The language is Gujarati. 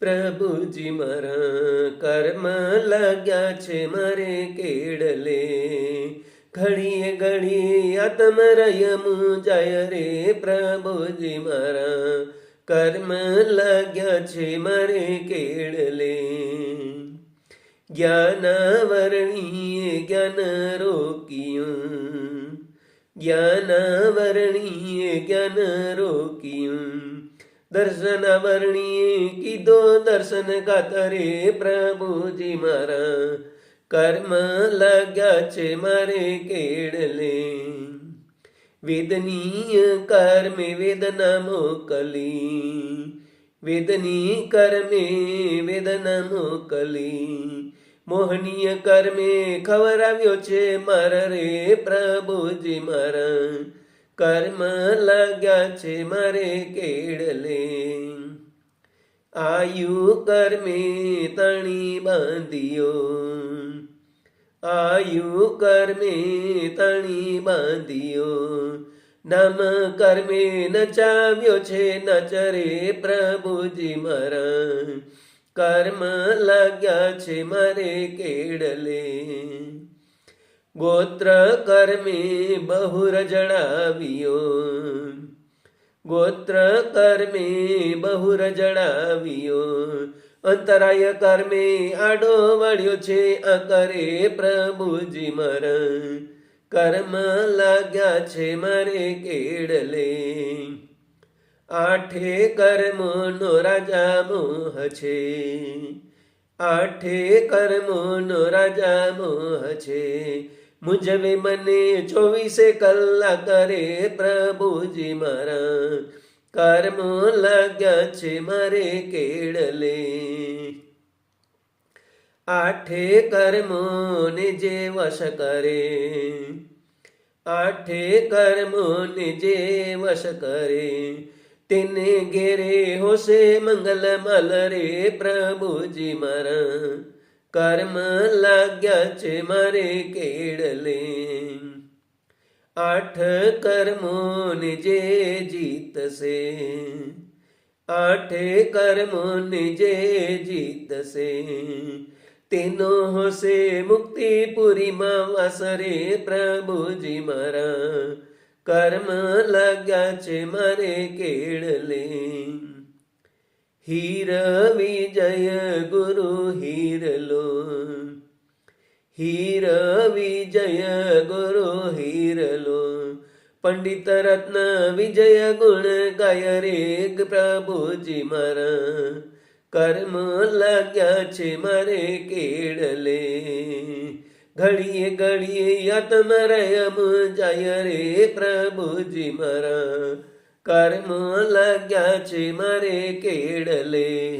પ્રભુજી મારા, કર્મ લાગ્યા છે મારે કેડલે ઘડીએ ઘડીએ રયમું જય રે પ્રભુજી મારા, કર્મ લાગ્યા છે મારે કેડલે જ્ઞાનાવરણીએ જ્ઞાન રોક્યું, જ્ઞાનાવરણીએ જ્ઞાન રોક્યું. દર્શનાવરણીએ કીધો દર્શન કાતરે પ્રભુજી મારા. કર્મ લાગ્યા છે મારે કેડલે વેદનીય કર્મે વેદના મોકલી. વેદની કર્મે વેદના મોકલી. મોહનીય કર્મે ખવરાવ્યો છે મારા રે પ્રભુજી મારા. કર્મ લાગ્યા છે મારે કેડલે આયુ કર્મે તણી બાંધ્યો. આયુ કર્મે તણી બાંધ્યો. નામ કર્મે નચાવ્યો છે, નચરે પ્રભુજી મારા. કર્મ લાગ્યા છે મારે કેડલે ગોત્ર કર્મે બહુર જણાવ્યો ગોત્ર કર્મે બહુર જણાવ્યો અંતરાય કર્મે આડો વળ્યો છે આ પ્રભુજી મર કર્મ લાગ્યા છે મારે કેડલે આઠે કર્મોનો રાજા મોહ છે. આઠે કર્મોનો રાજા મોહ છે. મુજવે મને ચોવીસે કલાક રે પ્રભુજી મારા. કર્મ લાગ્યા છે મારે કેડલે આઠે કર્મોને જે વશ કરે. આઠે કર્મોને જે વશ કરે. તેને ઘેરે હોશે મંગલ મલ રે પ્રભુજી મારા. કર્મ લાગ્યા છે મારે કેડલે આઠ કર્મોને જે જીતશે આઠે કર્મોને જે જીતશે તેનો હશે મુક્તિપુરીમાં વાસરે પ્રભુજી મારા કર્મ લાગ્યા છે મારે કેળલે હીર વિજય ગુરુ હીરલો હીર વિજય ગુરુ હીરલો. પંડિત રત્ન વિજય ગુણ ગાય રે પ્રભુજી મારા. કર્મ લાગ્યા છે મારે કેળલે. ઘડીએ ઘડીએ આત્મરયમ જાય રે પ્રભુજી મારા. કર્મ લાગ્યા છે મારે કેળલે.